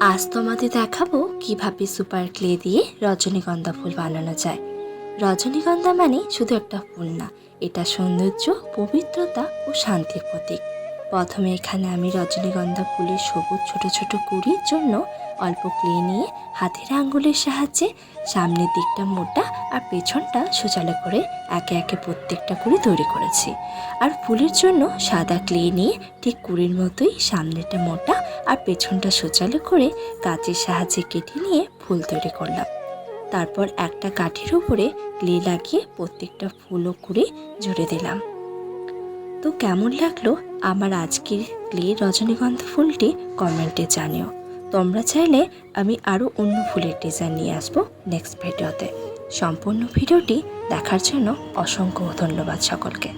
আজ তোমাদের দেখাবো কীভাবে সুপার ক্লে দিয়ে রজনীগন্ধা ফুল বানানো যায়। রজনীগন্ধা মানে শুধু একটা ফুল না, এটা সৌন্দর্য, পবিত্রতা ও শান্তির প্রতীক। প্রথমে এখানে আমি রজনীগন্ধা ফুলের সবুজ ছোট ছোট কুড়ির জন্য অল্প ক্লে নিয়ে হাতের আঙ্গুলের সাহায্যে সামনের দিকটা মোটা আর পেছনটা সোজালো করে একে একে প্রত্যেকটা কুড়ি তৈরি করেছি। আর ফুলের জন্য সাদা ক্লে নিয়ে ঠিক কুড়ির মতোই সামনেটা মোটা আর পেছনটা সোজালো করে কাঁচের সাহায্যে কেটে নিয়ে ফুল তৈরি করলাম। তারপর একটা কাঠির উপরে ক্লে লাগিয়ে প্রত্যেকটা ফুল ও কুড়ি জুড়ে দিলাম। তো কেমন লাগল আমার আজকের ক্লে রজনীগন্ধা ফুলটি কমেন্টে জানিও। তোমরা চাইলে আমি আরও অন্য ফুলের ডিজাইন নিয়ে আসব নেক্সট ভিডিওতে সম্পূর্ণ ভিডিওটি দেখার জন্য অসংখ্য ধন্যবাদ সকলকে।